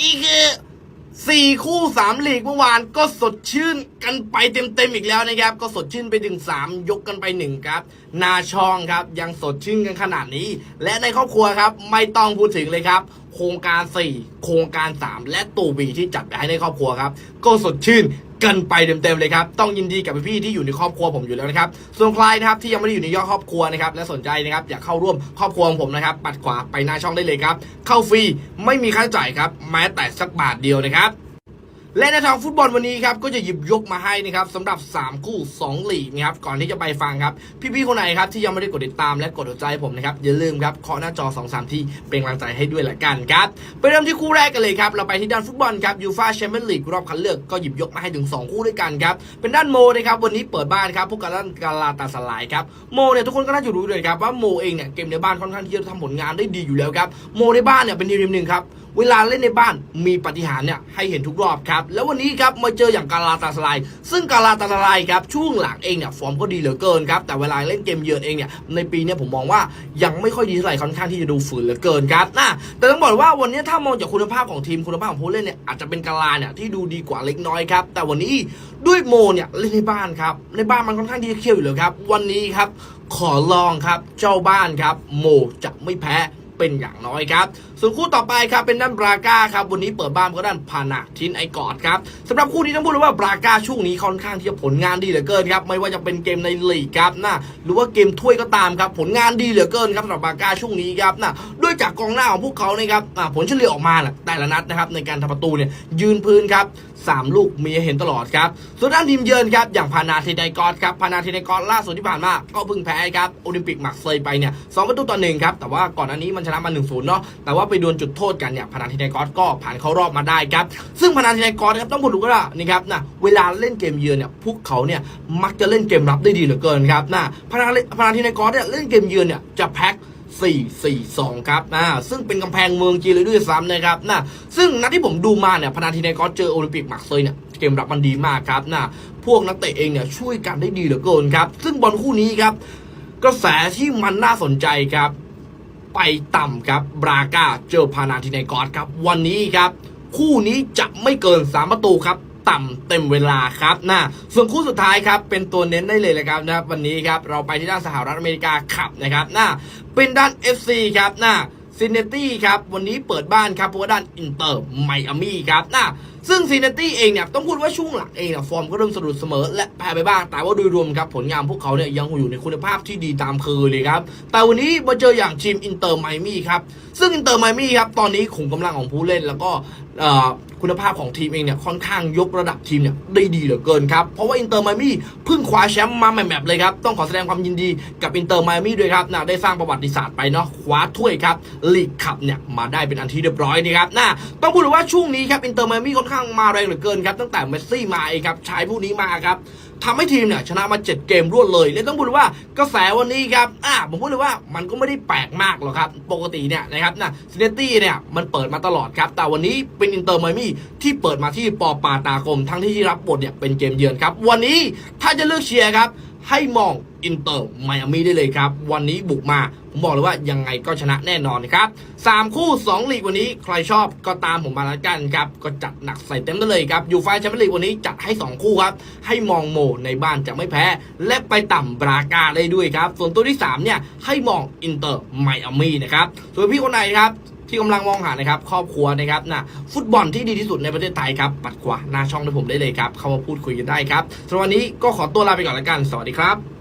อีกคือสี่คู่สามลีกเมื่อวานก็สดชื่นกันไปเต็มๆอีกแล้วนะครับ ก็สดชื่นไปถึงสามยกกันไปหนึ่งครับนาชองครับยังสดชื่นกันขนาดนี้ และในครอบครัวครับไม่ต้องพูดถึงเลยครับโครงการ 4 โครงการ 3 และตูบีที่จัดไปให้ในครอบครัวครับ ก็สดชื่น กันไปเต็มๆเลยครับ ต้องยินดีกับพี่ๆที่อยู่ในครอบครัวผมอยู่แล้วนะครับ ส่วนใครนะครับที่ยังไม่ได้อยู่ในยอดครอบครัวนะครับและสนใจนะครับอยากเข้าร่วมครอบครัวของผมนะครับ ปัดขวาไปหน้าช่องได้เลยครับ เข้าฟรีไม่มีค่าใช้จ่ายครับแม้แต่สักบาทเดียวนะครับ และในทางฟุตบอลวันนี้ครับก็จะหยิบยกมาให้นะครับสำหรับ 3 คู่ 2 ลีกนะครับก่อนที่จะไปฟังครับ พี่ๆคนไหนครับที่ยังไม่ได้กดติดตามและกดหัวใจผมนะครับอย่าลืมครับเคาะหน้าจอ 2 3 ที่เป็นกำลังใจให้ด้วยละกันครับไปเริ่มที่คู่แรกกันเลยครับเราไปที่ด้านฟุตบอลครับยูฟาแชมเปี้ยนลีกรอบคัดเลือกก็หยิบยกมาให้ถึง 2 คู่ด้วยกันครับเป็นด้านโมนะครับวันนี้เปิดบ้านครับพวกกับด้านกาลาตาสลายครับโมเนี่ยทุกคนก็น่าจะรู้เลยครับว่าโมเองเนี่ยเกมในบ้านค่อนข้างที่จะทำผลงานได้ดีอยู่แล้วครับโมในบ้านเนี่ยเป็นทีมหนึ่งครับเวลาเล่นในบ้านมีปฏิหารเนี่ยให้เห็นทุกรอบครับแล้ววันนี้ครับมาเจออย่างกาลาตาสไลซึ่งกาลาตาสไลครับช่วงหลังเองเนี่ยฟอร์มก็ดีเหลือเกินครับแต่เวลาเล่นเกมเยือนเองเนี่ยในปีนี้ผมมองว่ายังไม่ค่อยดีเท่าไหร่ค่อนข้างที่จะดูฝืนเหลือเกินครับนะแต่ต้องบอกว่าวันนี้ถ้ามองจากคุณภาพของทีมคุณภาพของผู้เล่นเนี่ยอาจจะเป็นกาลาเนี่ยที่ดูดีกว่าเล็กน้อยครับแต่วันนี้ด้วยโมเนี่ยเล่นในบ้านครับในบ้านมันค่อนข้างที่จะเขี้ยวอยู่แล้วครับวันนี้ครับขอลองครับเจ้าบ้านครับโมจะไม่แพ้ เป็นอย่างน้อยครับ ส่วนคู่ต่อไปครับเป็นด้านบราก้าครับวันนี้เปิดบ้านก็ด้านพานาทินไอกอดครับสำหรับคู่นี้ต้องพูดเลยว่าบราก้าช่วงนี้ค่อนข้างที่จะผลงานดีเหลือเกินครับไม่ว่าจะเป็นเกมในลีกครับนะหรือว่าเกมถ้วยก็ตามครับผลงานดีเหลือเกินครับสำหรับบราก้าช่วงนี้ครับนะ จากกองหน้าของพวกเขานะครับผลเฉลี่ยออกมาน่ะแต่ละนัดนะครับในการทำประตูเนี่ยยืนพื้นครับสามลูกมีเห็นตลอดครับส่วนด้านทีมเยือนครับอย่างพานาทินไอกอดครับพานาทินไอกอดล่าสุดที่ผ่านมาก็เพิ่งแพ้ครับโอลิมปิกมาร์เซย์ไปเนี่ยสองประตูต่อหนึ่งครับแต่ว่าก่อนอันนี้มันชนะมา1นศูนย์เนาะแต่ว่าไปดวลจุดโทษกันเนี่ยพานาทินไอกอดก็ผ่านเข้ารอบมาได้ครับซึ่งพานาทินไอกอดครับต้องพูดถูกก็นี่ครับนะเวลาเล่นเกมเยือนเนี่ยพวกเขาเนี่ยมักจะเล่นเกมรับได้ดีเหลือเกินครับนะพานาพานาทินไอกอดเนี่ยเล่นเกมเยือนเนี่ยจะแพ็ค 4-4-2 ครับนะซึ่งเป็นกำแพงเมืองจีนเลยด้วยซ้ำนะครับนะซึ่งนัดที่ผมดูมาเนี่ยพนาทินไอกอสเจอโอลิมปิกมาร์เซยเนี่ยเกมรับมันดีมากครับนะพวกนักเตะเองเนี่ยช่วยกันได้ดีเหลือเกินครับ ซึ่งบอลคู่นี้ครับ กระแสที่มันน่าสนใจครับ ไปต่ำครับบราก้าเจอพานาทินไกอสครับ วันนี้ครับ คู่นี้จะไม่เกิน3ประตูครับ ต่ำเต็มเวลาครับนะส่วนคู่สุดท้ายครับเป็นตัวเน้นได้เลยนะครับนะวันนี้ครับเราไปที่ด้านสหรัฐอเมริกาขับนะครับนะเป็นด้าน FC ครับนะซินเนตี้ครับวันนี้เปิดบ้านครับเพราะว่าด้านอินเตอร์ไมอามี่ครับนะซึ่งซินเนตี้เองเนี่ยต้องพูดว่าช่วงหลังเองเนี่ยฟอร์มก็เริ่มสะดุดเสมอ และแพ้ไปบ้าง แต่ว่าโดยรวมครับผลงานพวกเขาเนี่ยยังอยู่ในคุณภาพที่ดีตามเคยเลยครับ แต่วันนี้มาเจออย่างทีมอินเตอร์ไมมี่ครับซึ่งอินเตอร์ไมมี่ครับตอนนี้ขุมกำลังของผู้เล่นแล้วก็คุณภาพของทีมเองเนี่ยค่อนข้างยกระดับทีมเนี่ยได้ดีเหลือเกินครับ เพราะว่าอินเตอร์ไมมี่เพิ่งคว้าแชมป์มาแมปๆเลยครับ ต้องขอแสดงความยินดีกับอินเตอร์ไมมี่ด้วยครับนะได้สร้างประวัติศาสตร์ไปเนาะคว้าถ้วยครับลีกคัพเนี่ยมาได้เป็นอันที่เรียบร้อยนะครับนะต้องพูดเลยว่าช่วงนี้ครับอินเตอร์ไมมี่ค่อนข้างมาแรงเหลือเกินครับตั้งแต่เมสซี่มาเองครับใช้ผู้นี้มาครับทำให้ทีมเนี่ยชนะมา 7 เกมรวดเลยและต้องพูดเลยว่ากระแสวันนี้ครับอ่าผมพูดเลยว่ามันก็ไม่ได้แปลกมากหรอกครับ ปกติเนี่ยนะครับนะซินเนตี้เนี่ยมันเปิดมาตลอดครับ แต่วันนี้เป็นอินเตอร์ไมมี่ที่เปิดมาที่ปอปาตากรมทั้งที่รับบทเนี่ยเป็นเกมเยือนครับ วันนี้ถ้าจะเลือกเชียร์ครับ ให้มองอินเตอร์ไมอามี่ได้เลยครับ วันนี้บุกมา ผมบอกเลยว่ายังไงก็ชนะแน่นอนนะครับสามคู่ 2 ลีกวันนี้ใครชอบก็ตามผมมาแล้วกันครับ ก็จัดหนักใส่เต็มได้เลยครับยูฟ่าแชมเปี้ยนลีกวันนี้จัดให้ 2 คู่ครับ ให้มองโมในบ้านจะไม่แพ้ และไปต่ำบรากาได้ด้วยครับ ส่วนตัวที่ 3 เนี่ย ให้มองอินเตอร์ไมอามี่นะครับส่วนพี่คนไหนครับ ที่กำลังมองหานะครับครอบครัวนะครับนะฟุตบอลที่ดีที่สุดในประเทศไทยครับปัดขวาหน้าช่องให้ผมได้เลยครับเข้ามาพูดคุยกันได้ครับสำหรับวันนี้ก็ขอตัวลาไปก่อนแล้วกัน สวัสดีครับ